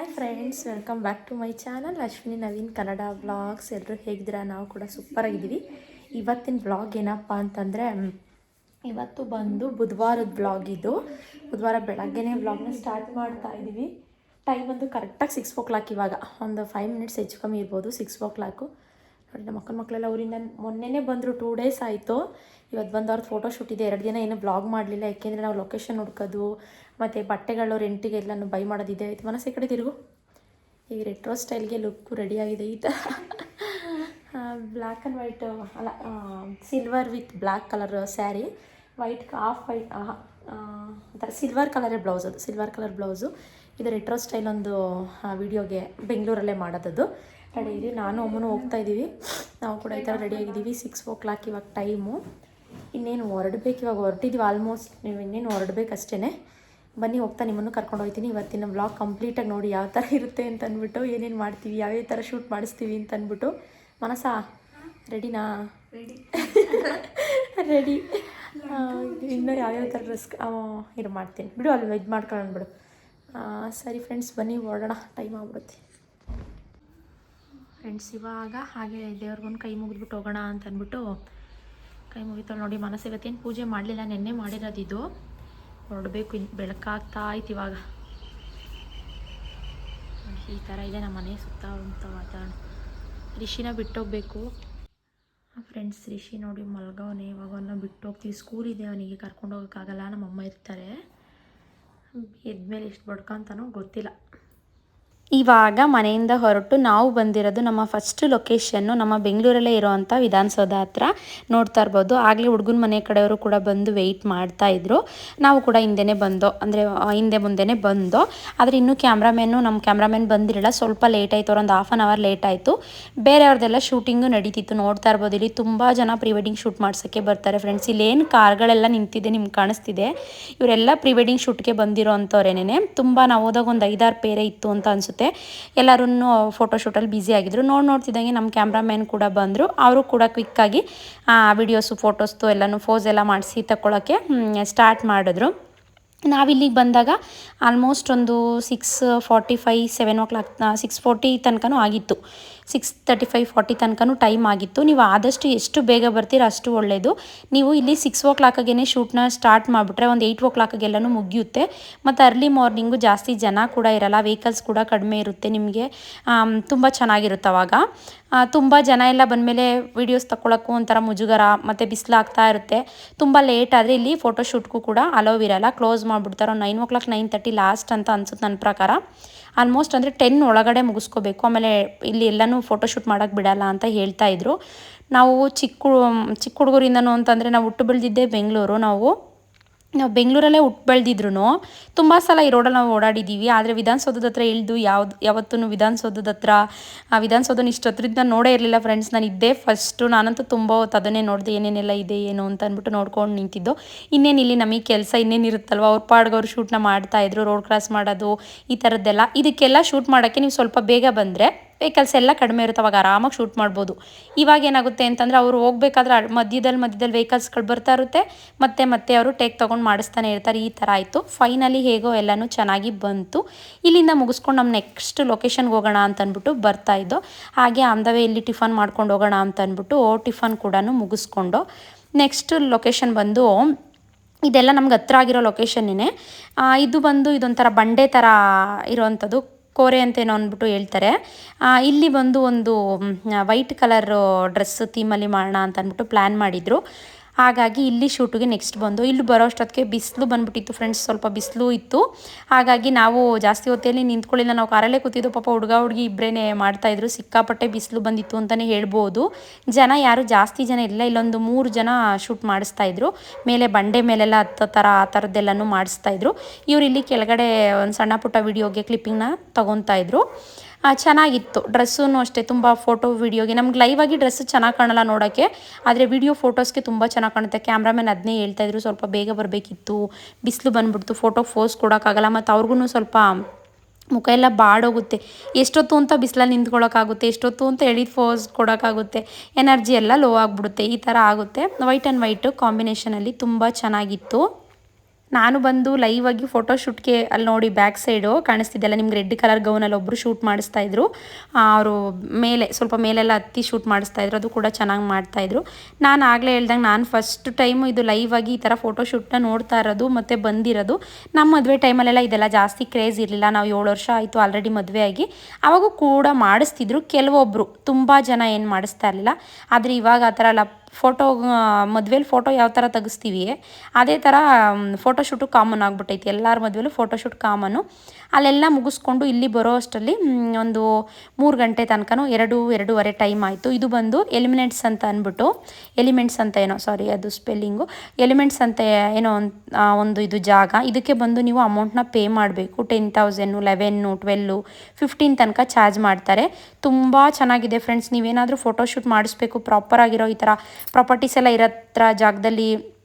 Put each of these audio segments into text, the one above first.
Hi friends welcome back to my channel Ashwini Naveen Kannada blogs ಎಲ್ಲರೂ ಹೇಗಿದ್ದೀರಾ? ನಾವು ಕೂಡ ಸೂಪರಾಗಿದ್ದೀವಿ ಇವತ್ತಿನ ಬ್ಲಾಗ್ ಏನಪ್ಪ ಅಂತಂದರೆ ಇವತ್ತು ಬಂದು ಬುಧವಾರದ ಬ್ಲಾಗ್ ಇದು. ಬುಧವಾರ ಬೆಳಗ್ಗೆನೇ ಬ್ಲಾಗ್ನ ಸ್ಟಾರ್ಟ್ ಮಾಡ್ತಾ ಇದ್ದೀವಿ. ಟೈಮ್ ಬಂದು ಕರೆಕ್ಟಾಗಿ ಸಿಕ್ಸ್ ಓ ಕ್ಲಾಕ್ ಇವಾಗ. ಒಂದು ಫೈವ್ ಮಿನಿಟ್ಸ್ ಹೆಚ್ಚು ಕಮ್ಮಿ ಇರ್ಬೋದು ಸಿಕ್ಸ್ ಓ ಕ್ಲಾಕು ನೋಡಿ, ನಮ್ಮ ಅಕ್ಕನ ಮಕ್ಕಳೆಲ್ಲ ಊರಿಂದ ಮೊನ್ನೆನೇ ಬಂದರು ಟೂ ಡೇಸ್ ಆಯಿತು. ಇವತ್ತು ಬಂದು ಅವ್ರದ್ದು ಫೋಟೋ ಶೂಟ್ ಇದೆ. ಎರಡು ದಿನ ಏನು ಬ್ಲಾಗ್ ಮಾಡಲಿಲ್ಲ. ಯಾಕೆಂದರೆ ನಾವು ಲೊಕೇಶನ್ ಹುಡ್ಕೋದು, ಮತ್ತು ಬಟ್ಟೆಗಳು ರೆಂಟಿಗೆ ಎಲ್ಲನೂ ಬೈ ಮಾಡೋದಿದೆ. ಆಯಿತು, ಮನಸ್ಸು ಈ ಕಡೆ ತಿರುಗು. ಈಗ ರೆಟ್ರೋ ಸ್ಟೈಲ್ಗೆ ಲುಕ್ಕು ರೆಡಿಯಾಗಿದೆ ಈ ಥರ ಬ್ಲ್ಯಾಕ್ ಆ್ಯಂಡ್ ವೈಟ್ ಅಲ್ಲ silver with black colour saree white off white ಒಂಥರ ಸಿಲ್ವರ್ ಕಲರೇ ಬ್ಲೌಸ್ ಅದು. ಸಿಲ್ವರ್ ಕಲರ್ ಬ್ಲೌಸು ಇದು ರೆಟ್ರೋ ಸ್ಟೈಲ್ ಒಂದು ವಿಡಿಯೋಗೆ ಬೆಂಗಳೂರಲ್ಲೇ ಮಾಡೋದದು. ರೆಡಿ ಇದೀವಿ ನಾನು ಅಮ್ಮನೂ ಹೋಗ್ತಾ ಇದ್ದೀವಿ. ನಾವು ಕೂಡ ಈ ಥರ ರೆಡಿಯಾಗಿದ್ದೀವಿ ಸಿಕ್ಸ್ ಓ ಕ್ಲಾಕ್ ಇವಾಗ ಟೈಮು ಇನ್ನೇನು ಹೊರಡ್ಬೇಕು ಇವಾಗ ಹೊರಟಿದ್ದೀವಿ ಆಲ್ಮೋಸ್ಟ್ ನೀವು ಇನ್ನೇನು ಹೊರಡ್ಬೇಕು ಅಷ್ಟೇ ಬನ್ನಿ ಹೋಗ್ತಾ ನಿಮ್ಮನ್ನು ಕರ್ಕೊಂಡು ಹೋಗ್ತೀನಿ. ಇವತ್ತಿನ ಬ್ಲಾಗ್ ಕಂಪ್ಲೀಟಾಗಿ ನೋಡಿ ಯಾವ ಥರ ಇರುತ್ತೆ ಅಂತ ಅಂದ್ಬಿಟ್ಟು ಏನೇನು ಮಾಡ್ತೀವಿ ಯಾವ್ಯಾವ ಥರ ಶೂಟ್ ಮಾಡಿಸ್ತೀವಿ ಅಂತ ಅಂದ್ಬಿಟ್ಟು ಮನಸ್ಸಾ ರೆಡಿನಾ ರೆಡಿ ರೆಡಿ ಇನ್ನೂ ಯಾವ್ಯಾವ ಥರ ಡ್ರೆಸ್ ಇದು ಮಾಡ್ತೀನಿ. ಬಿಡು ಅಲ್ಲಿ ವೆಜ್ ಮಾಡ್ಕೊಳ್ಳೋಣ ಬಿಡು. ಸರಿ ಫ್ರೆಂಡ್ಸ್ ಬನ್ನಿ ಹೊರಡೋಣ. ಟೈಮ್ ಆಗ್ಬಿಡುತ್ತೆ. ಫ್ರೆಂಡ್ಸ್ ಇವಾಗ ಹಾಗೆ ದೇವ್ರಿಗೊಂದು ಕೈ ಮುಗಿದ್ಬಿಟ್ಟು ಹೋಗೋಣ ಅಂತ ಅಂದ್ಬಿಟ್ಟು ಕೈ ಮುಗಿತಾಳೆ ನೋಡಿ ಮನಸ್ಸು ಇವತ್ತೇನು ಪೂಜೆ ಮಾಡಲಿಲ್ಲ, ನೆನ್ನೆ ಮಾಡಿರೋದಿದ್ದು ಇದು. ಹೊರಡಬೇಕು ಇನ್ನು ಬೆಳಕಾಗ್ತಾ ಐತಿ ಇವಾಗ. ಈ ಥರ ಇದೆ ನಮ್ಮ ಮನೆ ಸುತ್ತಮುತ್ತ ವಾತಾವರಣ. ರಿಷಿನ ಬಿಟ್ಟೋಗ್ಬೇಕು. ಫ್ರೆಂಡ್ಸ್ ರಿಷಿ ನೋಡಿ ಮಲ್ಗವನೆ, ಇವಾಗ ಅವನ್ನ ಬಿಟ್ಟು ಹೋಗ್ತೀವಿ ಸ್ಕೂಲ್ ಇದೆ ಅವನಿಗೆ, ಕರ್ಕೊಂಡು ಹೋಗೋಕ್ಕಾಗಲ್ಲ ನಮ್ಮ ಅಮ್ಮ ಇರ್ತಾರೆ. ಎದ್ಮೇಲೆ ಎಷ್ಟು ಬಡ್ಕೊಂತನೋ ಗೊತ್ತಿಲ್ಲ. ಇವಾಗ ಮನೆಯಿಂದ ಹೊರಟು ನಾವು ಬಂದಿರೋದು ನಮ್ಮ ಫಸ್ಟ್ ಲೊಕೇಶನ್ನು ನಮ್ಮ ಬೆಂಗಳೂರಲ್ಲೇ ಇರೋವಂಥ ವಿಧಾನಸೌಧ ಹತ್ರ ನೋಡ್ತಾ ಇರ್ಬೋದು. ಆಗಲೇ ಹುಡುಗನ ಮನೆ ಕಡೆಯವರು ಕೂಡ ಬಂದು ವೆಯ್ಟ್ ಮಾಡ್ತಾ ಇದ್ರು. ನಾವು ಕೂಡ ಹಿಂದೆನೇ ಬಂದೋ, ಅಂದರೆ ಹಿಂದೆ ಮುಂದೆನೇ ಬಂದೋ, ಆದರೆ ಇನ್ನೂ ಕ್ಯಾಮ್ರಾಮ್ಯಾನು ನಮ್ಮ ಕ್ಯಾಮ್ರಾಮ್ಯಾನ್ ಬಂದಿರಲಿಲ್ಲ. ಸ್ವಲ್ಪ ಲೇಟ್ ಆಯಿತು ಒಂದು ಹಾಫ್ ಆನ್ ಅವರ್ ಲೇಟ್ ಆಯಿತು. ಬೇರೆಯವ್ರದ್ದೆಲ್ಲ ಶೂಟಿಂಗು ನಡೀತಿತ್ತು, ನೋಡ್ತಾ ಇರ್ಬೋದು. ಇಲ್ಲಿ ತುಂಬ ಜನ ಪ್ರೀ ವೆಡ್ಡಿಂಗ್ ಶೂಟ್ ಮಾಡ್ಸೋಕ್ಕೆ ಬರ್ತಾರೆ ಫ್ರೆಂಡ್ಸ್ ಇಲ್ಲೇನು ಕಾರ್ಗಳೆಲ್ಲ ನಿಂತಿದೆ ನಿಮ್ಗೆ ಕಾಣಿಸ್ತಿದೆ? ಇವರೆಲ್ಲ ಪ್ರೀ ವೆಡ್ಡಿಂಗ್ ಶೂಟ್ಗೆ ಬಂದಿರೋ ಅಂಥವ್ರೇನೆ ತುಂಬ ನಾವು ಹೋದಾಗ ಒಂದು ಐದಾರು ಪೇರೆ ಇತ್ತು ಅಂತ ಅನಿಸುತ್ತೆ. ಎಲ್ಲರೂ ಫೋಟೋಶೂಟಲ್ಲಿ ಬ್ಯುಸಿ ಆಗಿದ್ರು. ನೋಡಿ ನೋಡ್ತಿದ್ದಂಗೆ ನಮ್ಮ ಕ್ಯಾಮ್ರಾಮ್ಯಾನ್ ಕೂಡ ಬಂದರು. ಅವರು ಕೂಡ ಕ್ವಿಕ್ಕಾಗಿ ವಿಡಿಯೋಸು ಫೋಟೋಸ್ದು ಎಲ್ಲನೂ ಫೋಸ್ ಎಲ್ಲ ಮಾಡಿಸಿ ತಗೊಳ್ಳೋಕ್ಕೆ ಸ್ಟಾರ್ಟ್ ಮಾಡಿದ್ರು. ನಾವಿಲ್ಲಿಗೆ ಬಂದಾಗ ಆಲ್ಮೋಸ್ಟ್ ಒಂದು six forty five seven o'clock six forty ತನಕನೂ ಆಗಿತ್ತು. ಸಿಕ್ಸ್ ತರ್ಟಿ ಫೈವ್ ಫಾರ್ಟಿ ತನಕನೂ ಟೈಮ್ ಆಗಿತ್ತು. ನೀವು ಆದಷ್ಟು ಎಷ್ಟು ಬೇಗ ಬರ್ತೀರ ಅಷ್ಟು ಒಳ್ಳೆಯದು ನೀವು ಇಲ್ಲಿ ಸಿಕ್ಸ್ ಓ ಕ್ಲಾಕಾಗೇ ಶೂಟ್ನ ಸ್ಟಾರ್ಟ್ ಮಾಡಿಬಿಟ್ರೆ ಒಂದು ಏಯ್ಟ್ ಓ ಕ್ಲಾಕಾಗೆಲ್ಲನೂ ಮುಗಿಯುತ್ತೆ. ಮತ್ತು ಅರ್ಲಿ ಮಾರ್ನಿಂಗು ಜಾಸ್ತಿ ಜನ ಕೂಡ ಇರಲ್ಲ ವೆಹಿಕಲ್ಸ್ ಕೂಡ ಕಡಿಮೆ ಇರುತ್ತೆ ನಿಮಗೆ. ತುಂಬ ಚೆನ್ನಾಗಿರುತ್ತೆ ಅವಾಗ. ತುಂಬ ಜನ ಎಲ್ಲ ಬಂದಮೇಲೆ ವೀಡಿಯೋಸ್ ತಗೊಳಕ್ಕೂ ಒಂಥರ ಮುಜುಗರ ಮತ್ತು ಬಿಸಿಲಾಗ್ತಾ ಇರುತ್ತೆ. ತುಂಬ ಲೇಟ್ ಆದರೆ ಇಲ್ಲಿ ಫೋಟೋಶೂಟ್ಗೂ ಕೂಡ ಅಲೋವ್ ಇರಲ್ಲ. ಕ್ಲೋಸ್ ಮಾಡಿಬಿಡ್ತಾರೆ nine o'clock nine thirty last ಅಂತ ಅನ್ಸುತ್ತೆ ನನ್ನ ಪ್ರಕಾರ. ಆಲ್ಮೋಸ್ಟ್ ಅಂದರೆ ಟೆನ್ ಒಳಗಡೆ ಮುಗಿಸ್ಕೋಬೇಕು. ಆಮೇಲೆ ಇಲ್ಲಿ ಎಲ್ಲನೂ ಫೋಟೋಶೂಟ್ ಮಾಡೋಕ್ಕೆ ಬಿಡಲ್ಲ ಅಂತ ಹೇಳ್ತಾ ಇದ್ರು. ನಾವು ಚಿಕ್ಕ ಚಿಕ್ಕ ಹುಡುಗರಿಂದನೂ ಅಂತಂದರೆ ನಾವು ಹುಟ್ಟು ಬೆಳೆದಿದ್ದೇ ಬೆಂಗಳೂರು. ನಾವು ನಾವು ಬೆಂಗಳೂರಲ್ಲೇ ಹುಟ್ಟು ಬೆಳೆದಿದ್ರು ತುಂಬ ಸಲ ಈ ರೋಡಲ್ಲಿ ನಾವು ಓಡಾಡಿದ್ದೀವಿ. ಆದರೆ ವಿಧಾನಸೌಧದ ಹತ್ರ ಇಳಿದು ಯಾವ್ದು ಯಾವತ್ತೂ ವಿಧಾನಸೌಧದ ಹತ್ರ, ಆ ವಿಧಾನಸೌಧನ ಇಷ್ಟು ಹತ್ರದಿಂದ ನೋಡೇ ಇರಲಿಲ್ಲ ಫ್ರೆಂಡ್ಸ್ ನಾನು ಇದ್ದೇ ಫಸ್ಟು ನಾನಂತೂ ತುಂಬ ಹೊತ್ತು ಅದನ್ನೇ ನೋಡಿದೆ ಏನೇನೆಲ್ಲ ಇದೆ, ಏನು ಅಂತ ಅಂದ್ಬಿಟ್ಟು ನೋಡ್ಕೊಂಡು ನಿಂತಿದ್ದು. ಇನ್ನೇನು ಇಲ್ಲಿ ನಮಗೆ ಕೆಲಸ ಇನ್ನೇನು ಇರುತ್ತಲ್ವ? ಅವ್ರ ಪಾಡ್ಗೆ ಅವ್ರು ಶೂಟ್ನ ಮಾಡ್ತಾಯಿದ್ರು ರೋಡ್ ಕ್ರಾಸ್ ಮಾಡೋದು, ಈ ಥರದ್ದೆಲ್ಲ. ಇದಕ್ಕೆಲ್ಲ ಶೂಟ್ ಮಾಡೋಕ್ಕೆ ನೀವು ಸ್ವಲ್ಪ ಬೇಗ ಬಂದರೆ ವೆಹಿಕಲ್ಸ್ ಎಲ್ಲ ಕಡಿಮೆ ಇರುತ್ತೆ, ಅವಾಗ ಆರಾಮಾಗಿ ಶೂಟ್ ಮಾಡ್ಬೋದು. ಇವಾಗ ಏನಾಗುತ್ತೆ ಅಂತಂದರೆ ಅವರು ಹೋಗ್ಬೇಕಾದ್ರೆ ಮಧ್ಯದಲ್ಲಿ ಮಧ್ಯದಲ್ಲಿ ವೆಹಿಕಲ್ಸ್ಗಳು ಬರ್ತಾ ಇರುತ್ತೆ, ಮತ್ತೆ ಮತ್ತೆ ಅವರು ಟೇಕ್ ತೊಗೊಂಡು ಮಾಡಿಸ್ತಾನೆ ಇರ್ತಾರೆ, ಈ ಥರ ಆಯಿತು. ಫೈನಲಿ ಹೇಗೋ ಎಲ್ಲನೂ ಚೆನ್ನಾಗಿ ಬಂತು. ಇಲ್ಲಿಂದ ಮುಗಿಸ್ಕೊಂಡು ನಮ್ಮ ನೆಕ್ಸ್ಟ್ ಲೊಕೇಶನ್ಗೆ ಹೋಗೋಣ ಅಂತ ಅಂದ್ಬಿಟ್ಟು ಬರ್ತಾ ಇದ್ದೋ, ಹಾಗೆ ಅಂದವೇ ಇಲ್ಲಿ ಟಿಫನ್ ಮಾಡ್ಕೊಂಡು ಹೋಗೋಣ ಅಂತ ಅಂದ್ಬಿಟ್ಟು ಟಿಫನ್ ಕೂಡ ಮುಗಿಸ್ಕೊಂಡು ನೆಕ್ಸ್ಟ್ ಲೊಕೇಶನ್ ಬಂದು ಇದೆಲ್ಲ ನಮ್ಗೆ ಹತ್ರ ಆಗಿರೋ ಲೊಕೇಶನ್ನೇ ಇದು ಬಂದು ಇದೊಂಥರ ಬಂಡೆ ಥರ ಇರೋವಂಥದ್ದು ಕೋರೆ ಅಂತೇನೋ ಅಂದ್ಬಿಟ್ಟು ಹೇಳ್ತಾರೆ. ಇಲ್ಲಿ ಬಂದು ಒಂದು ವೈಟ್ ಕಲರ್ ಡ್ರೆಸ್ ಥೀಮಲ್ಲಿ ಮಾಡೋಣ ಅಂತ ಅಂದ್ಬಿಟ್ಟು ಪ್ಲ್ಯಾನ್ ಮಾಡಿದರು. ಹಾಗಾಗಿ ಇಲ್ಲಿ ಶೂಟಿಗೆ ನೆಕ್ಸ್ಟ್ ಬಂದು ಇಲ್ಲಿ ಬರೋ ಅಷ್ಟೊತ್ತಿಗೆ ಬಿಸಿಲು ಬಂದ್ಬಿಟ್ಟಿತ್ತು ಫ್ರೆಂಡ್ಸ್ ಸ್ವಲ್ಪ ಬಿಸಿಲು ಇತ್ತು. ಹಾಗಾಗಿ ನಾವು ಜಾಸ್ತಿ ಹೊತ್ತಲ್ಲಿ ನಿಂತ್ಕೊಳ್ಳಿಲ್ಲ ನಾವು ಕಾರಲ್ಲೇ ಕೂತಿದ್ದು ಪಾಪ ಹುಡುಗ ಹುಡುಗಿ ಇಬ್ಬರೇ ಮಾಡ್ತಾಯಿದ್ರು ಸಿಕ್ಕಾಪಟ್ಟೆ ಬಿಸಿಲು ಬಂದಿತ್ತು ಅಂತಲೇ ಹೇಳ್ಬೋದು. ಜನ ಯಾರು ಜಾಸ್ತಿ ಜನ ಇಲ್ಲ ಇಲ್ಲೊಂದು ಮೂರು ಜನ ಶೂಟ್ ಮಾಡಿಸ್ತಾ ಇದ್ರು. ಮೇಲೆ ಬಂಡೆ ಮೇಲೆಲ್ಲ ಹತ್ತೋ ಥರ ಆ ಥರದ್ದೆಲ್ಲನೂ ಮಾಡಿಸ್ತಾಯಿದ್ರು ಇವರು ಇಲ್ಲಿ ಕೆಳಗಡೆ ಒಂದು ಸಣ್ಣ ಪುಟ್ಟ ವಿಡಿಯೋಗೆ ಕ್ಲಿಪ್ಪಿಂಗ್ನ ತೊಗೊತಾ ಇದ್ರು. ಆ, ಚೆನ್ನಾಗಿತ್ತು. ಡ್ರೆಸ್ಸೂ ಅಷ್ಟೇ ತುಂಬ ಫೋಟೋ ವೀಡಿಯೋಗೆ. ನಮ್ಗೆ ಲೈವ್ ಆಗಿ ಡ್ರೆಸ್ ಚೆನ್ನಾಗಿ ಕಾಣಲ್ಲ ನೋಡೋಕ್ಕೆ ಆದರೆ ವಿಡಿಯೋ ಫೋಟೋಸ್ಗೆ ತುಂಬ ಚೆನ್ನಾಗಿ ಕಾಣುತ್ತೆ. ಕ್ಯಾಮ್ರಾಮನ್ ಅದನ್ನೇ ಹೇಳ್ತಾ ಇದ್ರು, ಸ್ವಲ್ಪ ಬೇಗ ಬರಬೇಕಿತ್ತು. ಬಿಸಿಲು ಬಂದ್ಬಿಡ್ತು ಫೋಟೋ ಫೋಸ್ ಕೊಡೋಕ್ಕಾಗಲ್ಲ. ಮತ್ತು ಅವ್ರಿಗೂ ಸ್ವಲ್ಪ ಮುಖ ಎಲ್ಲ ಬಾಡೋಗುತ್ತೆ. ಎಷ್ಟೊತ್ತು ಅಂತ ಬಿಸಿಲಲ್ಲಿ ನಿಂತ್ಕೊಳ್ಳೋಕ್ಕಾಗುತ್ತೆ, ಎಷ್ಟೊತ್ತು ಅಂತ ಹೇಳಿ ಫೋಸ್ ಕೊಡೋಕ್ಕಾಗುತ್ತೆ. ಎನರ್ಜಿ ಎಲ್ಲ ಲೋ ಆಗಿಬಿಡುತ್ತೆ. ಈ ಥರ ಆಗುತ್ತೆ. ವೈಟ್ ಆ್ಯಂಡ್ ವೈಟು ಕಾಂಬಿನೇಷನಲ್ಲಿ ತುಂಬ ಚೆನ್ನಾಗಿತ್ತು. ನಾನು ಬಂದು ಲೈವ್ ಆಗಿ ಫೋಟೋ ಶೂಟ್ಗೆ ಅಲ್ಲಿ ನೋಡಿ ಬ್ಯಾಕ್ ಸೈಡು ಕಾಣಿಸ್ತಿದ್ದೆಲ್ಲ ನಿಮ್ಗೆ ರೆಡ್ ಕಲರ್ ಗೌನಲ್ಲಿ ಒಬ್ಬರು ಶೂಟ್ ಮಾಡಿಸ್ತಾ ಇದ್ರು. ಅವರು ಮೇಲೆ, ಸ್ವಲ್ಪ ಮೇಲೆಲ್ಲ ಹತ್ತಿ ಶೂಟ್ ಮಾಡಿಸ್ತಾ ಇದ್ರು, ಅದು ಕೂಡ ಚೆನ್ನಾಗಿ ಮಾಡ್ತಾ ಇದ್ರು. ನಾನು ಆಗಲೇ ಹೇಳ್ದಂಗೆ ನಾನು ಫಸ್ಟ್ ಟೈಮು ಇದು ಲೈವ್ ಆಗಿ ಈ ಥರ ಫೋಟೋ ಶೂಟ್ನ ನೋಡ್ತಾ ಇರೋದು ಮತ್ತು ಬಂದಿರೋದು. ನಮ್ಮ ಮದುವೆ ಟೈಮಲ್ಲೆಲ್ಲ ಇದೆಲ್ಲ ಜಾಸ್ತಿ ಕ್ರೇಜ್ ಇರಲಿಲ್ಲ. ನಾವು ಏಳು ವರ್ಷ ಆಯಿತು ಆಲ್ರೆಡಿ ಮದುವೆ ಆಗಿ. ಅವಾಗೂ ಕೂಡ ಮಾಡಿಸ್ತಿದ್ರು. ಕೆಲವೊಬ್ಬರು ತುಂಬ ಜನ ಏನು ಮಾಡಿಸ್ತಾ ಇರಲಿಲ್ಲ. ಆದರೆ ಇವಾಗ ಆ ಥರ ಎಲ್ಲ ಫೋಟೋ ಮದುವೆಲಿ ಫೋಟೋ ಯಾವ ಥರ ತೆಗಿಸ್ತೀವಿ, ಅದೇ ಥರ ಫೋಟೋ ಶೂಟು ಕಾಮನ್ ಆಗ್ಬಿಟ್ಟೈತಿ ಎಲ್ಲರ ಮದುವೆಲೂ ಫೋಟೋಶೂಟ್ ಕಾಮನ್ನು ಕಾಮನು ಅಲ್ಲೆಲ್ಲ ಮುಗಿಸ್ಕೊಂಡು ಇಲ್ಲಿ ಬರೋ ಅಷ್ಟರಲ್ಲಿ ಒಂದು ಮೂರು ಗಂಟೆ ತನಕನೂ, ಎರಡು, ಎರಡೂವರೆ ಟೈಮ್ ಆಯಿತು. ಇದು ಬಂದು ಎಲಿಮಿನೆಂಟ್ಸ್ ಅಂತ ಅಂದ್ಬಿಟ್ಟು ಎಲಿಮೆಂಟ್ಸ್ ಅಂತ ಏನೋ ಸಾರಿ ಅದು ಸ್ಪೆಲ್ಲಿಂಗು ಎಲಿಮೆಂಟ್ಸ್ ಅಂತ ಏನೋ ಒಂದ್- ಇದು ಜಾಗ. ಇದಕ್ಕೆ ಬಂದು ನೀವು ಅಮೌಂಟ್ನ ಪೇ ಮಾಡಬೇಕು. Ten thousand eleven twelve fifteen ತನಕ ಚಾರ್ಜ್ ಮಾಡ್ತಾರೆ. ತುಂಬ ಚೆನ್ನಾಗಿದೆ ಫ್ರೆಂಡ್ಸ್ ನೀವೇನಾದರೂ ಫೋಟೋಶೂಟ್ ಮಾಡಿಸ್ಬೇಕು ಪ್ರಾಪರ್ ಆಗಿರೋ ಈ ಥರ ಪ್ರಾಪರ್ಟೀಸ್ ಎಲ್ಲ ಇರೋ ಜಾಗದಲ್ಲಿ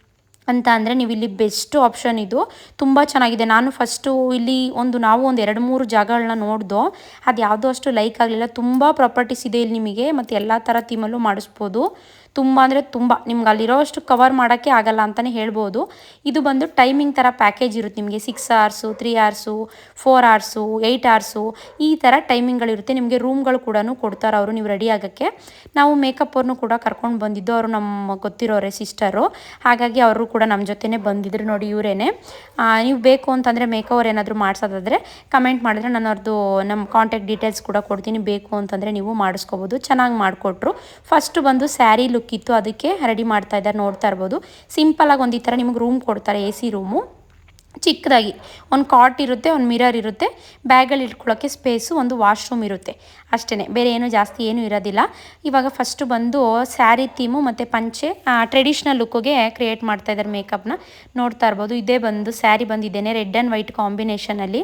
ಅಂತ ಅಂದರೆ ನೀವು ಇಲ್ಲಿ ಬೆಸ್ಟ್ ಆಪ್ಷನ್ ಇದು. ತುಂಬ ಚೆನ್ನಾಗಿದೆ. ನಾನು ಫಸ್ಟು ಇಲ್ಲಿ ಒಂದು ನಾವು ಒಂದು ಎರಡು ಮೂರು ಜಾಗಗಳನ್ನ ನೋಡ್ದೋ. ಅದು ಯಾವುದೋ ಅಷ್ಟು ಲೈಕ್ ಆಗಲಿಲ್ಲ. ತುಂಬ ಪ್ರಾಪರ್ಟೀಸ್ ಇದೆ ಇಲ್ಲಿ ನಿಮಗೆ. ಮತ್ತು ಎಲ್ಲ ಥರ ಥೀಮಲ್ಲೂ ಮಾಡಿಸ್ಬೋದು. ತುಂಬ ಅಂದರೆ ತುಂಬ, ನಿಮ್ಗೆ ಅಲ್ಲಿರೋಷ್ಟು ಕವರ್ ಮಾಡೋಕ್ಕೆ ಆಗಲ್ಲ ಅಂತಲೇ ಹೇಳ್ಬೋದು. ಇದು ಬಂದು ಟೈಮಿಂಗ್ ಥರ ಪ್ಯಾಕೇಜ್ ಇರುತ್ತೆ ನಿಮಗೆ six hours three hours four hours eight hours ಈ ಥರ ಟೈಮಿಂಗ್ಗಳಿರುತ್ತೆ ನಿಮಗೆ ರೂಮ್ಗಳು ಕೂಡ ಕೊಡ್ತಾರೆ ಅವರು ನೀವು ರೆಡಿ ಆಗೋಕ್ಕೆ. ನಾವು ಮೇಕಪ್ ಅವ್ರನ್ನೂ ಕೂಡ ಕರ್ಕೊಂಡು ಬಂದಿದ್ದು ಅವರು ನಮ್ಮ ಗೊತ್ತಿರೋರೆ ಸಿಸ್ಟರು ಹಾಗಾಗಿ ಅವರು ಕೂಡ ನಮ್ಮ ಜೊತೆನೇ ಬಂದಿದ್ರು ನೋಡಿ ಇವರೇನೆ. ನೀವು ಬೇಕು ಅಂತಂದರೆ ಮೇಕವರ್ ಏನಾದರೂ ಮಾಡಿಸೋದಾದರೆ ಕಮೆಂಟ್ ಮಾಡಿದ್ರೆ ನಾನು ಅವ್ರದ್ದು ನಮ್ಮ ಕಾಂಟ್ಯಾಕ್ಟ್ ಡೀಟೇಲ್ಸ್ ಕೂಡ ಕೊಡ್ತೀನಿ. ಬೇಕು ಅಂತಂದರೆ ನೀವು ಮಾಡಿಸ್ಕೋಬೋದು. ಚೆನ್ನಾಗಿ ಮಾಡಿಕೊಟ್ರು. ಫಸ್ಟು ಬಂದು ಸ್ಯಾರಿ ಲುಕ್ ಇತ್ತು ಅದಕ್ಕೆ ರೆಡಿ ಮಾಡ್ತಾ ಇದ್ದಾರೆ, ನೋಡ್ತಾ ಇರ್ಬೋದು. ಸಿಂಪಲಾಗಿ ಒಂದು ಈ ಥರ ನಿಮ್ಗೆ ರೂಮ್ ಕೊಡ್ತಾರೆ ಎ ಸಿ ರೂಮು ಚಿಕ್ಕದಾಗಿ, ಒಂದು ಕಾಟ್ ಇರುತ್ತೆ, ಒಂದು ಮಿರರ್ ಇರುತ್ತೆ. ಬ್ಯಾಗಲ್ಲಿ ಇಟ್ಕೊಳ್ಳೋಕ್ಕೆ ಸ್ಪೇಸು ಒಂದು ವಾಶ್ರೂಮ್ ಇರುತ್ತೆ. ಅಷ್ಟೇ ಬೇರೆ ಏನು ಜಾಸ್ತಿ ಏನೂ ಇರೋದಿಲ್ಲ. ಇವಾಗ ಫಸ್ಟು ಬಂದು ಸ್ಯಾರಿ ಥೀಮು ಮತ್ತು ಪಂಚೆ ಟ್ರೆಡಿಷ್ನಲ್ ಲುಕ್ಕಿಗೆ ಕ್ರಿಯೇಟ್ ಮಾಡ್ತಾ ಇದ್ದಾರೆ ಮೇಕಪ್ನ ನೋಡ್ತಾ ಇರ್ಬೋದು, ಇದೇ ಬಂದು ಸ್ಯಾರಿ ಬಂದಿದ್ದೇನೆ ರೆಡ್ ಆ್ಯಂಡ್ ವೈಟ್ ಕಾಂಬಿನೇಷನಲ್ಲಿ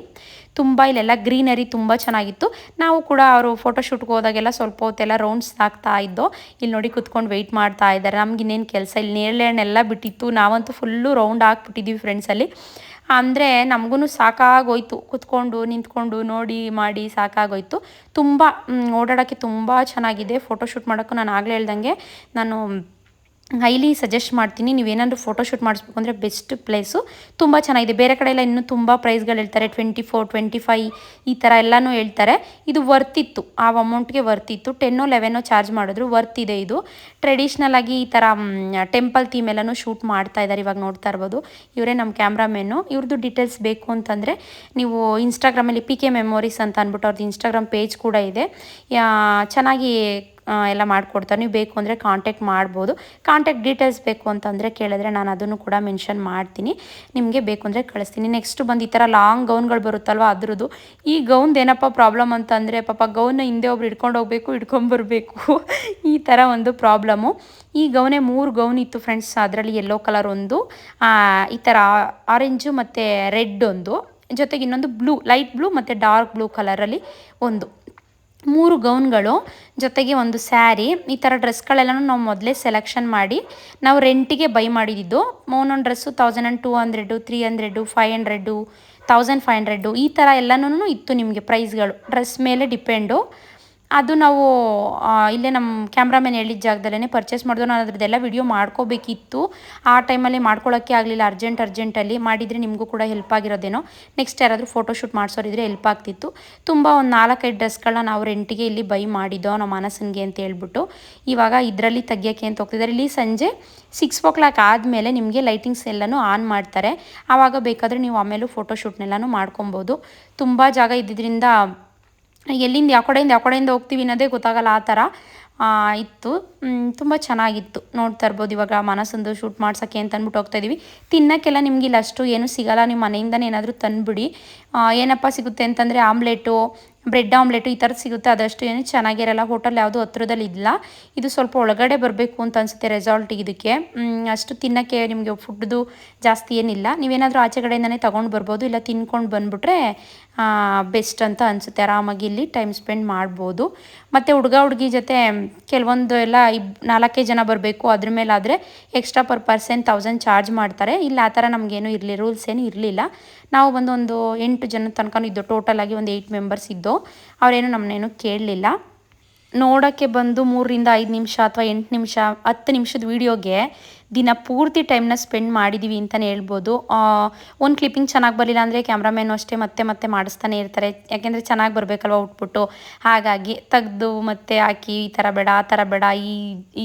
ತುಂಬ ಇಲ್ಲೆಲ್ಲ ಗ್ರೀನರಿ ತುಂಬ ಚೆನ್ನಾಗಿತ್ತು. ನಾವು ಕೂಡ ಅವರು ಫೋಟೋಶೂಟ್ಗೆ ಹೋದಾಗೆಲ್ಲ ಸ್ವಲ್ಪ ಹೊತ್ತೆಲ್ಲ ರೌಂಡ್ಸ್ ಹಾಕ್ತಾ ಇದ್ದೋ, ಇಲ್ಲಿ ನೋಡಿ ಕುತ್ಕೊಂಡು ವೆಯ್ಟ್ ಮಾಡ್ತಾ ಇದ್ದಾರೆ. ನಮ್ಗೆ ಇನ್ನೇನು ಕೆಲಸ ಇಲ್ಲಿ. ನೇರಳೆ ಹಣ್ಣೆಲ್ಲ ಬಿಟ್ಟಿತ್ತು. ನಾವಂತೂ ಫುಲ್ಲು ರೌಂಡ್ ಹಾಕ್ಬಿಟ್ಟಿದ್ದೀವಿ ಫ್ರೆಂಡ್ಸಲ್ಲಿ ಅಂದರೆ ನಮಗೂ ಸಾಕಾಗೋಯ್ತು. ಕುತ್ಕೊಂಡು, ನಿಂತ್ಕೊಂಡು, ನೋಡಿ, ಮಾಡಿ ಸಾಕಾಗೋಯ್ತು. ತುಂಬ ಓಡಾಡೋಕ್ಕೆ ತುಂಬ ಚೆನ್ನಾಗಿದೆ. ಫೋಟೋಶೂಟ್ ಮಾಡೋಕ್ಕೂ ನಾನು ಆಗಲೇ ಹೇಳ್ದಂಗೆ. ನಾನು ಹೈಲಿ ಸಜೆಸ್ಟ್ ಮಾಡ್ತೀನಿ. ನೀವೇನಾದರೂ ಫೋಟೋಶೂಟ್ ಮಾಡಿಸ್ಬೇಕು ಅಂದರೆ ಬೆಸ್ಟ್ ಪ್ಲೇಸು ತುಂಬ ಚೆನ್ನಾಗಿದೆ. ಬೇರೆ ಕಡೆ ಎಲ್ಲ ಇನ್ನೂ ತುಂಬ ಪ್ರೈಸ್ಗಳು ಹೇಳ್ತಾರೆ. ಟ್ವೆಂಟಿ ಫೋರ್ ಟ್ವೆಂಟಿ ಫೈ ಈ ಥರ ಎಲ್ಲನೂ ಹೇಳ್ತಾರೆ. ಇದು ವರ್ತ್ ಇತ್ತು. ಆ ಅಮೌಂಟ್ಗೆ ವರ್ತಿತ್ತು ಟೆನ್ನೋ ಲೆವೆನೋ ಚಾರ್ಜ್ ಮಾಡಿದ್ರು. ವರ್ತ್ ಇದೆ ಇದು. ಟ್ರೆಡಿಷ್ನಲ್ ಆಗಿ ಈ ಥರ ಟೆಂಪಲ್ ಥೀಮ್ ಎಲ್ಲನೂ ಶೂಟ್ ಮಾಡ್ತಾ ಇದ್ದಾರೆ ಇವಾಗ ನೋಡ್ತಾ ಇರ್ಬೋದು. ಇವರೇ ನಮ್ಮ ಕ್ಯಾಮ್ರಾಮೆನ್ನು ಇವ್ರದ್ದು ಡೀಟೇಲ್ಸ್ ಬೇಕು ಅಂತಂದರೆ ನೀವು ಇನ್ಸ್ಟಾಗ್ರಾಮಲ್ಲಿ ಪಿ ಕೆ ಮೆಮೊರೀಸ್ ಅಂತ ಅಂದ್ಬಿಟ್ಟು ಅವ್ರದ್ದು ಇನ್ಸ್ಟಾಗ್ರಾಮ್ ಪೇಜ್ ಕೂಡ ಇದೆ. ಚೆನ್ನಾಗಿ ಎಲ್ಲ ಮಾಡಿಕೊಡ್ತಾರೆ. ನೀವು ಬೇಕು ಅಂದರೆ ಕಾಂಟ್ಯಾಕ್ಟ್ ಮಾಡ್ಬೋದು. ಕಾಂಟ್ಯಾಕ್ಟ್ ಡೀಟೇಲ್ಸ್ ಬೇಕು ಅಂತಂದರೆ ಕೇಳಿದ್ರೆ ನಾನು ಅದನ್ನು ಕೂಡ ಮೆನ್ಷನ್ ಮಾಡ್ತೀನಿ. ನಿಮಗೆ ಬೇಕು ಅಂದರೆ ಕಳಿಸ್ತೀನಿ. ನೆಕ್ಸ್ಟ್ ಬಂದು ಈ ಥರ ಲಾಂಗ್ ಗೌನ್ಗಳು ಬರುತ್ತಲ್ವ ಅದ್ರದ್ದು. ಈ ಗೌನ್ದು ಏನಪ್ಪ ಪ್ರಾಬ್ಲಮ್ ಅಂತಂದರೆ ಪಾಪ ಗೌನ್ನ ಹಿಂದೆ ಒಬ್ರು ಇಟ್ಕೊಂಡು ಹೋಗ್ಬೇಕು ಹಿಡ್ಕೊಂಬರ್ಬೇಕು ಈ ಥರ ಒಂದು ಪ್ರಾಬ್ಲಮ್ಮು ಈ ಗೌನೆ ಮೂರು ಗೌನ್ ಇತ್ತು ಫ್ರೆಂಡ್ಸ್ ಅದರಲ್ಲಿ ಯೆಲ್ಲೋ ಕಲರ್ ಒಂದು ಈ ಥರ ಆರೆಂಜು ಮತ್ತು ರೆಡ್ ಒಂದು. ಜೊತೆಗೆ ಇನ್ನೊಂದು ಬ್ಲೂ ಲೈಟ್ ಬ್ಲೂ ಮತ್ತು ಡಾರ್ಕ್ ಬ್ಲೂ ಕಲರಲ್ಲಿ ಒಂದು. ಮೂರು ಗೌನ್ಗಳು, ಜೊತೆಗೆ ಒಂದು ಸ್ಯಾರಿ. ಈ ಥರ ಡ್ರೆಸ್ಗಳೆಲ್ಲನೂ ನಾವು ಮೊದಲೇ ಸೆಲೆಕ್ಷನ್ ಮಾಡಿ, ನಾವು ರೆಂಟಿಗೆ ಬೈ ಮಾಡಿದ್ದು. ಒಂದೊಂದು dress thousand and two hundred three hundred five hundred thousand five hundred ಈ ಥರ ಎಲ್ಲನೂ ಇತ್ತು ನಿಮಗೆ ಪ್ರೈಸ್ಗಳು ಡ್ರೆಸ್ ಮೇಲೆ ಡಿಪೆಂಡು ಅದು ನಾವು ಇಲ್ಲೇ ನಮ್ಮ ಕ್ಯಾಮ್ರಾಮನ್ ಹೇಳಿದ ಜಾಗದಲ್ಲೇ ಪರ್ಚೇಸ್ ಮಾಡಿದ್ರು ನಾನು ಅದ್ರದ್ದೆಲ್ಲ ವಿಡಿಯೋ ಮಾಡ್ಕೋಬೇಕಿತ್ತು. ಆ ಟೈಮಲ್ಲಿ ಮಾಡ್ಕೊಳ್ಳೋಕ್ಕೆ ಆಗಲಿಲ್ಲ ಅರ್ಜೆಂಟ್ ಅರ್ಜೆಂಟಲ್ಲಿ ಮಾಡಿದರೆ ನಿಮಗೂ ಕೂಡ ಹೆಲ್ಪ್ ಆಗಿರೋದೇನೋ. ನೆಕ್ಸ್ಟ್ ಯಾರಾದರೂ ಫೋಟೋಶೂಟ್ ಮಾಡಿಸೋರಿದ್ರೆ ಹೆಲ್ಪ್ ಆಗ್ತಿತ್ತು. ತುಂಬ ಒಂದು ನಾಲ್ಕೈದು ಡ್ರೆಸ್ಗಳನ್ನ ನಾವು ರೆಂಟಿಗೆ ಇಲ್ಲಿ ಬೈ ಮಾಡಿದ್ದೋ ನಮ್ಮ ಮನಸ್ಸಿಗೆ ಅಂತ ಹೇಳ್ಬಿಟ್ಟು ಇವಾಗ ಇದರಲ್ಲಿ ತೆಗಿಯೋಕ್ಕೆ ಅಂತ ಹೋಗ್ತಿದ್ದಾರೆ. ಇಲ್ಲಿ ಸಂಜೆ ಸಿಕ್ಸ್ ಓ ಕ್ಲಾಕ್ ಆದಮೇಲೆ ನಿಮಗೆ ಲೈಟಿಂಗ್ಸ್ ಎಲ್ಲನೂ ಆನ್ ಮಾಡ್ತಾರೆ. ಆವಾಗ ಬೇಕಾದರೆ ನೀವು ಆಮೇಲೂ ಫೋಟೋಶೂಟ್ನೆಲ್ಲನೂ ಮಾಡ್ಕೊಬೋದು. ತುಂಬ ಜಾಗ ಇದ್ದಿದ್ದರಿಂದ ಎಲ್ಲಿಂದ, ಯಾವ ಕಡೆಯಿಂದ ಯಾವ ಕಡೆಯಿಂದ ಹೋಗ್ತೀವಿ ಅನ್ನೋದೇ ಗೊತ್ತಾಗಲ್ಲ, ಆ ಥರ ಇತ್ತು. ತುಂಬ ಚೆನ್ನಾಗಿತ್ತು. ನೋಡ್ತಾ ಇರ್ಬೋದು ಇವಾಗ ಮನಸ್ಸೊಂದು ಶೂಟ್ ಮಾಡ್ಸೋಕ್ಕೆ ಅಂತ ಅಂದ್ಬಿಟ್ಟು ಹೋಗ್ತಾ ಇದ್ದೀವಿ ತಿನ್ನೋಕ್ಕೆಲ್ಲ ನಿಮ್ಗೆ ಇಲ್ಲಿ ಅಷ್ಟು ಏನೂ ಸಿಗಲ್ಲ, ನಿಮ್ಮ ಮನೆಯಿಂದನೇ ಏನಾದರೂ ತಂದುಬಿಡಿ. ಏನಪ್ಪ ಸಿಗುತ್ತೆ ಅಂತಂದರೆ ಆಮ್ಲೆಟು, ಬ್ರೆಡ್ ಆಮ್ಲೆಟು ಈ ಥರದ್ದು ಸಿಗುತ್ತೆ, ಅದಷ್ಟು ಏನು ಚೆನ್ನಾಗಿರಲ್ಲ ಹೋಟೆಲ್ ಯಾವುದು ಹತ್ರದಲ್ಲಿ ಇಲ್ಲ. ಇದು ಸ್ವಲ್ಪ ಒಳಗಡೆ ಬರಬೇಕು ಅಂತ ಅನಿಸುತ್ತೆ ರೆಸಾರ್ಟಿಗೆ ಇದಕ್ಕೆ. ಅಷ್ಟು ತಿನ್ನೋಕ್ಕೆ ನಿಮಗೆ ಫುಡ್ದು ಜಾಸ್ತಿ ಏನಿಲ್ಲ. ನೀವೇನಾದರೂ ಆಚೆ ಕಡೆಯಿಂದನೇ ತೊಗೊಂಡು ಬರ್ಬೋದು, ಇಲ್ಲ ತಿನ್ಕೊಂಡು ಬಂದುಬಿಟ್ರೆ ಬೆಸ್ಟ್ ಅಂತ ಅನಿಸುತ್ತೆ. ಆರಾಮಾಗಿ ಇಲ್ಲಿ ಟೈಮ್ ಸ್ಪೆಂಡ್ ಮಾಡ್ಬೋದು. ಮತ್ತು ಹುಡುಗ ಹುಡುಗಿ ಜೊತೆ ಕೆಲವೊಂದು ಎಲ್ಲ ಇಬ್, ನಾಲ್ಕೇ ಜನ ಬರಬೇಕು. ಅದ್ರ ಮೇಲಾದರೆ extra per person thousand charge ಮಾಡ್ತಾರೆ. ಇಲ್ಲ ಆ ಥರ ನಮಗೇನು ಇರಲಿ ರೂಲ್ಸ್ ಏನು ಇರಲಿಲ್ಲ. ನಾವು ಬಂದು ಒಂದು ಎಂಟು ಜನ ತನಕ ಇದ್ದೋ ಟೋಟಲ್ ಆಗಿ ಒಂದು ಏಯ್ಟ್ ಮೆಂಬರ್ಸ್ ಇದ್ದೋ, ಅವರೇನು ನಮ್ಮನ್ನೇನು ಕೇಳಲಿಲ್ಲ. ನೋಡೋಕ್ಕೆ ಬಂದು ಮೂರರಿಂದ ಐದು ನಿಮಿಷ ಅಥವಾ ಎಂಟು ನಿಮಿಷ, ಹತ್ತು ನಿಮಿಷದ ವೀಡಿಯೋಗೆ ದಿನ ಪೂರ್ತಿ ಟೈಮ್ನ ಸ್ಪೆಂಡ್ ಮಾಡಿದ್ದೀವಿ ಅಂತಲೇ ಹೇಳ್ಬೋದು. ಒಂದು ಕ್ಲಿಪ್ಪಿಂಗ್ ಚೆನ್ನಾಗಿ ಬರಲಿಲ್ಲ ಅಂದರೆ ಕ್ಯಾಮ್ರಾಮ್ಯಾನು ಅಷ್ಟೇ ಮತ್ತೆ ಮತ್ತೆ ಮಾಡಿಸ್ತಾನೆ ಇರ್ತಾರೆ. ಯಾಕೆಂದರೆ ಚೆನ್ನಾಗಿ ಬರಬೇಕಲ್ವ ಔಟ್ಪುಟ್ಟು ಹಾಗಾಗಿ ತೆಗೆದು ಮತ್ತೆ ಹಾಕಿ ಈ ಥರ ಬೇಡ, ಆ ಥರ ಬೇಡ, ಈ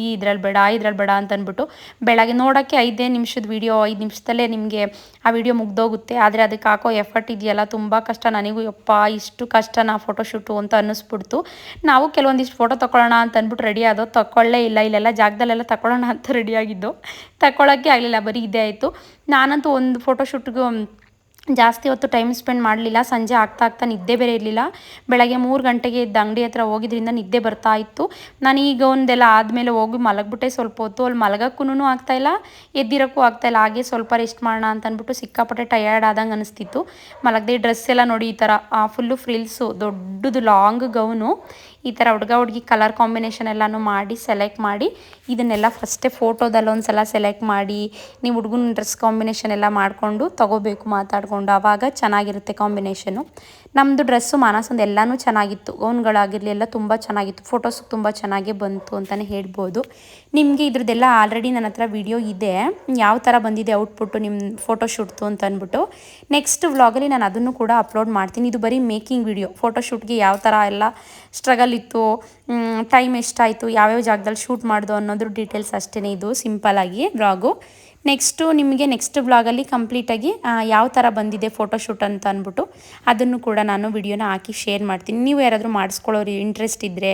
ಈ ಇದ್ರಲ್ಲಿ ಬೇಡ ಇದ್ರಲ್ಲಿ ಬೇಡ ಅಂತ ಅಂದ್ಬಿಟ್ಟು ಬೆಳಗ್ಗೆ ನೋಡೋಕ್ಕೆ ಐದೇ ನಿಮಿಷದ ವೀಡಿಯೋ ಐದು ನಿಮಿಷದಲ್ಲೇ ನಿಮಗೆ ಆ ವಿಡಿಯೋ ಮುಗ್ದೋಗುತ್ತೆ. ಆದರೆ ಅದಕ್ಕೆ ಹಾಕೋ ಎಫರ್ಟ್ ಇದೆಯಲ್ಲ, ತುಂಬ ಕಷ್ಟ. ನನಗೂ ಯಪ್ಪ, ಇಷ್ಟು ಕಷ್ಟನಾ ಫೋಟೋಶೂಟು ಅಂತ ಅನ್ನಿಸ್ಬಿಡ್ತು. ನಾವು ಕೆಲವೊಂದಿಷ್ಟು ಫೋಟೋ ತೊಗೊಳ್ಳೋಣ ಅಂತ ಅಂದ್ಬಿಟ್ಟು ರೆಡಿ ಆದೋ ತಗೊಳ್ಳೇ ಇಲ್ಲ. ಇಲ್ಲೆಲ್ಲ ಜಾಗದಲ್ಲೆಲ್ಲ ತಗೊಳ್ಳೋಣ ಅಂತ ರೆಡಿಯಾಗಿದ್ದು ತಗೊಳ್ಳೋಕ್ಕೆ ಆಗಲಿಲ್ಲ, ಬರೀ ಇದೇ ಆಯಿತು. ನಾನಂತೂ ಒಂದು ಫೋಟೋಶೂಟ್ಗೂ ಜಾಸ್ತಿ ಹೊತ್ತು ಟೈಮ್ ಸ್ಪೆಂಡ್ ಮಾಡಲಿಲ್ಲ, ಸಂಜೆ ಆಗ್ತಾ ಆಗ್ತಾ ನಿದ್ದೆ ಬೇರೆ ಇರಲಿಲ್ಲ. ಬೆಳಗ್ಗೆ ಮೂರು ಗಂಟೆಗೆ ಇದ್ದ ಅಂಗಡಿ ಹತ್ರ ಹೋಗಿದ್ರಿಂದ ನಿದ್ದೆ ಬರ್ತಾ ಇತ್ತು. ನಾನು ಈಗ ಒಂದೆಲ್ಲ ಆದಮೇಲೆ ಹೋಗಿ ಮಲಗಿಬಿಟ್ಟೆ ಸ್ವಲ್ಪ ಹೊತ್ತು, ಅಲ್ಲಿ ಮಲಗೋಕ್ಕೂ ಆಗ್ತಾಯಿಲ್ಲ ಎದ್ದಿರೋಕ್ಕೂ ಆಗ್ತಾಯಿಲ್ಲ ಹಾಗೆ ಸ್ವಲ್ಪ ರೆಸ್ಟ್ ಮಾಡೋಣ ಅಂತ ಅಂದ್ಬಿಟ್ಟು ಸಿಕ್ಕಾಪಟ್ಟೆ ಟಯರ್ಡ್ ಆದಂಗೆ ಅನಿಸ್ತಿತ್ತು. ಮಲಗದೆ ಡ್ರೆಸ್ ಎಲ್ಲ ನೋಡಿ ಈ ಥರ ಫುಲ್ಲು ಫ್ರಿಲ್ಸು ದೊಡ್ಡದು ಲಾಂಗ್ ಗೌನು ಈ ಥರ ಹುಡುಗ ಹುಡುಗಿ ಕಲರ್ ಕಾಂಬಿನೇಷನ್ ಎಲ್ಲನೂ ಮಾಡಿ ಸೆಲೆಕ್ಟ್ ಮಾಡಿ, ಇದನ್ನೆಲ್ಲ ಫಸ್ಟೇ ಫೋಟೋದಲ್ಲಿ ಒಂದು ಸಲ ಸೆಲೆಕ್ಟ್ ಮಾಡಿ, ನೀವು ಹುಡುಗನ ಡ್ರೆಸ್ ಕಾಂಬಿನೇಷನ್ ಎಲ್ಲ ಮಾಡಿಕೊಂಡು ತೊಗೋಬೇಕು ಮಾತಾಡಿಕೊಂಡು. ಆವಾಗ ಚೆನ್ನಾಗಿರುತ್ತೆ ಕಾಂಬಿನೇಷನು ನಮ್ಮದು ಡ್ರೆಸ್ಸು ಮಾನಸಂದು ಎಲ್ಲನೂ ಚೆನ್ನಾಗಿತ್ತು. ಗೌನ್ಗಳಾಗಿರಲಿ ಎಲ್ಲ ತುಂಬ ಚೆನ್ನಾಗಿತ್ತು. ಫೋಟೋಸ್ ತುಂಬ ಚೆನ್ನಾಗೇ ಬಂತು ಅಂತಲೇ ಹೇಳ್ಬೋದು. ನಿಮಗೆ ಇದ್ರದ್ದೆಲ್ಲ ಆಲ್ರೆಡಿ ನನ್ನ ಹತ್ರ ವಿಡಿಯೋ ಇದೆ. ಯಾವ ಥರ ಬಂದಿದೆ ಔಟ್ಪುಟ್ಟು ನಿಮ್ಮ ಫೋಟೋಶೂಟ್ತು ಅಂತ ಅಂದ್ಬಿಟ್ಟು ನೆಕ್ಸ್ಟ್ ವ್ಲಾಗಲ್ಲಿ ನಾನು ಅದನ್ನು ಕೂಡ ಅಪ್ಲೋಡ್ ಮಾಡ್ತೀನಿ. ಇದು ಬರೀ ಮೇಕಿಂಗ್ ವಿಡಿಯೋ ಫೋಟೋಶೂಟ್ಗೆ ಯಾವ ಥರ ಎಲ್ಲ ಸ್ಟ್ರಗಲ್ ಇತ್ತು. ಟೈಮ್ ಎಷ್ಟಾಯಿತು, ಯಾವ್ಯಾವ ಜಾಗದಲ್ಲಿ ಶೂಟ್ ಮಾಡ್ದು ಅನ್ನೋದ್ರ ಡೀಟೇಲ್ಸ್ ಅಷ್ಟೇ ಇದು ಸಿಂಪಲ್ಲಾಗಿ ಬ್ಲಾಗು ನೆಕ್ಸ್ಟು ನಿಮಗೆ ನೆಕ್ಸ್ಟ್ ಬ್ಲಾಗಲ್ಲಿ ಕಂಪ್ಲೀಟಾಗಿ ಯಾವ ಥರ ಬಂದಿದೆ ಫೋಟೋಶೂಟ್ ಅಂತ ಅಂದ್ಬಿಟ್ಟು ಅದನ್ನು ಕೂಡ ನಾನು ವಿಡಿಯೋನ ಹಾಕಿ ಶೇರ್ ಮಾಡ್ತೀನಿ. ನೀವು ಯಾರಾದರೂ ಮಾಡಿಸ್ಕೊಳ್ಳೋರು ಇಂಟ್ರೆಸ್ಟ್ ಇದ್ದರೆ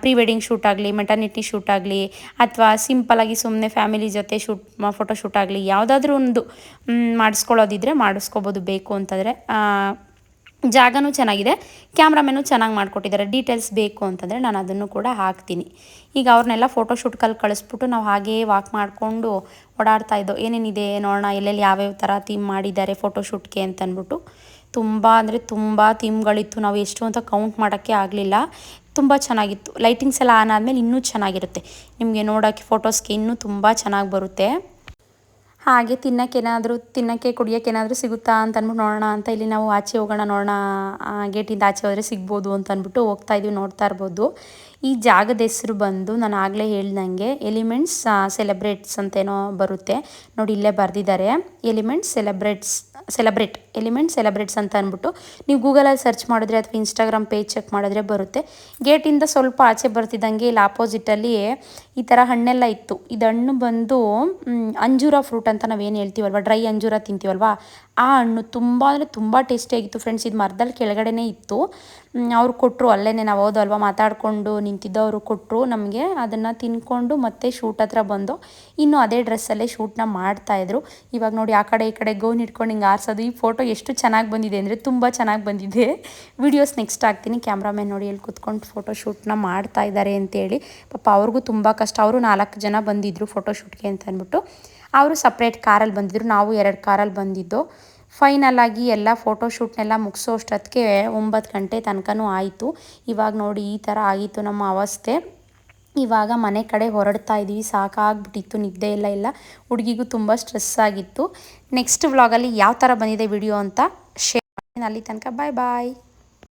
ಪ್ರೀ ವೆಡ್ಡಿಂಗ್ ಶೂಟ್ ಆಗಲಿ ಮೆಟರ್ನಿಟಿ ಶೂಟ್ ಆಗಲಿ, ಅಥವಾ ಸಿಂಪಲಾಗಿ ಸುಮ್ಮನೆ ಫ್ಯಾಮಿಲಿ ಜೊತೆ ಶೂಟ್ ಫೋಟೋ ಶೂಟ್ ಆಗಲಿ, ಯಾವುದಾದ್ರೂ ಒಂದು ಮಾಡಿಸ್ಕೊಳ್ಳೋದಿದ್ರೆ ಮಾಡಿಸ್ಕೋಬೋದು ಬೇಕು ಅಂತಂದರೆ ಜಾಗನೂ ಚೆನ್ನಾಗಿದೆ. ಕ್ಯಾಮ್ರಾಮೆನು ಚೆನ್ನಾಗಿ ಮಾಡಿಕೊಟ್ಟಿದ್ದಾರೆ. ಡೀಟೇಲ್ಸ್ ಬೇಕು ಅಂತಂದರೆ ನಾನು ಅದನ್ನು ಕೂಡ ಹಾಕ್ತೀನಿ. ಈಗ ಅವ್ರನ್ನೆಲ್ಲ ಫೋಟೋಶೂಟ್ಗಲ್ಲಿ ಕಳಿಸ್ಬಿಟ್ಟು ನಾವು ಹಾಗೇ ವಾಕ್ ಮಾಡಿಕೊಂಡು ಓಡಾಡ್ತಾ ಇದ್ದೋ, ಏನೇನಿದೆ ನೋಡೋಣ, ಎಲ್ಲೆಲ್ಲಿ ಯಾವ್ಯಾವ ಥರ ಥೀಮ್ ಮಾಡಿದ್ದಾರೆ ಫೋಟೋಶೂಟ್ಗೆ ಅಂತಂದ್ಬಿಟ್ಟು. ತುಂಬ ಅಂದರೆ ತುಂಬ ಥೀಮ್ಗಳಿತ್ತು. ನಾವು ಎಷ್ಟು ಅಂತ ಕೌಂಟ್ ಮಾಡೋಕ್ಕೆ ಆಗಲಿಲ್ಲ. ತುಂಬ ಚೆನ್ನಾಗಿತ್ತು. ಲೈಟಿಂಗ್ಸ್ ಎಲ್ಲ ಆನ್ ಆದಮೇಲೆ ಇನ್ನೂ ಚೆನ್ನಾಗಿರುತ್ತೆ. ನಿಮಗೆ ನೋಡೋಕ್ಕೆ ಫೋಟೋಸ್ಗೆ ಇನ್ನೂ ತುಂಬ ಚೆನ್ನಾಗಿ ಬರುತ್ತೆ. ಹಾಗೆ ತಿನ್ನೋಕ್ಕೇನಾದರೂ ತಿನ್ನೋಕ್ಕೆ ಕುಡಿಯೋಕ್ಕೆ ಏನಾದರೂ ಸಿಗುತ್ತಾ ಅಂತ ಅಂದ್ಬಿಟ್ಟು ನೋಡೋಣ ಅಂತ ಇಲ್ಲಿ ನಾವು ಆಚೆ ಹೋಗೋಣ ನೋಡೋಣ ಗೇಟಿಂದ ಆಚೆ ಹೋದರೆ ಸಿಗ್ಬೋದು ಅಂತ ಅಂದ್ಬಿಟ್ಟು ಹೋಗ್ತಾ ಇದೀವಿ ನೋಡ್ತಾ ಇರ್ಬೋದು ಈ ಜಾಗದ ಹೆಸರು ಬಂದು ನಾನು ಆಗಲೇ ಹೇಳ್ದಂಗೆ ಎಲಿಮೆಂಟ್ಸ್ ಸೆಲೆಬ್ರೇಟ್ಸ್ ಅಂತೇನೋ ಬರುತ್ತೆ. ನೋಡಿ, ಇಲ್ಲೇ ಬರೆದಿದ್ದಾರೆ. Elements, celebrates, celebrate element celebrates ಅಂತ ಅಂದ್ಬಿಟ್ಟು ನೀವು ಗೂಗಲಲ್ಲಿ ಸರ್ಚ್ ಮಾಡಿದ್ರೆ ಅಥವಾ ಇನ್ಸ್ಟಾಗ್ರಾಮ್ ಪೇಜ್ ಚೆಕ್ ಮಾಡಿದ್ರೆ ಬರುತ್ತೆ. ಗೇಟಿಂದ ಸ್ವಲ್ಪ ಆಚೆ ಬರ್ತಿದ್ದಂಗೆ ಇಲ್ಲಿ ಆಪೋಸಿಟಲ್ಲಿ ಈ ಥರ ಹಣ್ಣೆಲ್ಲ ಇತ್ತು. ಇದು ಹಣ್ಣು ಬಂದು ಅಂಜೂರ ಫ್ರೂಟ್ ಅಂತ ನಾವೇನು ಹೇಳ್ತೀವಲ್ವ? ಡ್ರೈ ಅಂಜೂರ ತಿಂತೀವಲ್ವ? ಆ ಹಣ್ಣು ತುಂಬ ಅಂದರೆ ತುಂಬ ಟೇಸ್ಟಿಯಾಗಿತ್ತು ಫ್ರೆಂಡ್ಸ್ ಇದು ಮರದಲ್ಲಿ ಕೆಳಗಡೆನೇ ಇತ್ತು. ಅವ್ರು ಕೊಟ್ಟರು ಅಲ್ಲೇ ನಾವು ಹೋದಲ್ವ ಮಾತಾಡಿಕೊಂಡು ನಿಂತಿದ್ದವರು ಕೊಟ್ಟರು ನಮಗೆ, ಅದನ್ನು ತಿನ್ಕೊಂಡು ಮತ್ತೆ ಶೂಟ್ ಹತ್ರ ಬಂದು ಇನ್ನೂ ಅದೇ ಡ್ರೆಸ್ಸಲ್ಲೇ ಶೂಟ್ನ ಮಾಡ್ತಾಯಿದ್ರು ಇವಾಗ ನೋಡಿ ಆ ಕಡೆ ಈ ಕಡೆ ಗೋನ್ ಇಟ್ಕೊಂಡು ಹಿಂಗೆ ಆರಿಸೋದು. ಈ ಫೋಟೋ ಎಷ್ಟು ಚೆನ್ನಾಗಿ ಬಂದಿದೆ ಅಂದರೆ ತುಂಬ ಚೆನ್ನಾಗಿ ಬಂದಿದೆ. ವಿಡಿಯೋಸ್ ನೆಕ್ಸ್ಟ್ ಹಾಕ್ತೀನಿ. ಕ್ಯಾಮ್ರಾಮ್ಯಾನ್ ನೋಡಿ ಅಲ್ಲಿ ಕೂತ್ಕೊಂಡು ಫೋಟೋ ಶೂಟ್ನ ಮಾಡ್ತಾ ಇದ್ದಾರೆ ಅಂತೇಳಿ. ಪಾಪ ಅವ್ರಿಗೂ ತುಂಬ ಕಷ್ಟ. ಅವರು ನಾಲ್ಕು ಜನ ಬಂದಿದ್ದರು ಫೋಟೋ ಶೂಟ್ಗೆ ಅಂತ ಅಂದ್ಬಿಟ್ಟು. ಅವರು ಸಪ್ರೇಟ್ ಕಾರಲ್ಲಿ ಬಂದಿದ್ದರು ನಾವು ಎರಡು ಕಾರಲ್ಲಿ ಬಂದಿದ್ದು. ಫೈನಲ್ ಆಗಿ ಎಲ್ಲ ಫೋಟೋಶೂಟ್ನೆಲ್ಲ ಮುಗಿಸೋ ಅಷ್ಟೊತ್ತಿಗೆ ಒಂಬತ್ತು ಗಂಟೆ ತನಕನೂ ಆಯಿತು. ಇವಾಗ ನೋಡಿ ಈ ಥರ ಆಗಿತ್ತು ನಮ್ಮ ಅವಸ್ಥೆ. ಇವಾಗ ಮನೆ ಕಡೆ ಹೊರಡ್ತಾ ಇದ್ದೀವಿ. ಸಾಕಾಗ್ಬಿಟ್ಟಿತ್ತು, ನಿದ್ದೆ ಎಲ್ಲ ಇಲ್ಲ. ಹುಡುಗಿಗೂ ತುಂಬ ಸ್ಟ್ರೆಸ್ ಆಗಿತ್ತು. ನೆಕ್ಸ್ಟ್ ವ್ಲಾಗಲ್ಲಿ ಯಾವ ಥರ ಬಂದಿದೆ ವಿಡಿಯೋ ಅಂತ ಶೇರ್ ಅಲ್ಲಿ ತನಕ ಬಾಯ್ ಬಾಯ್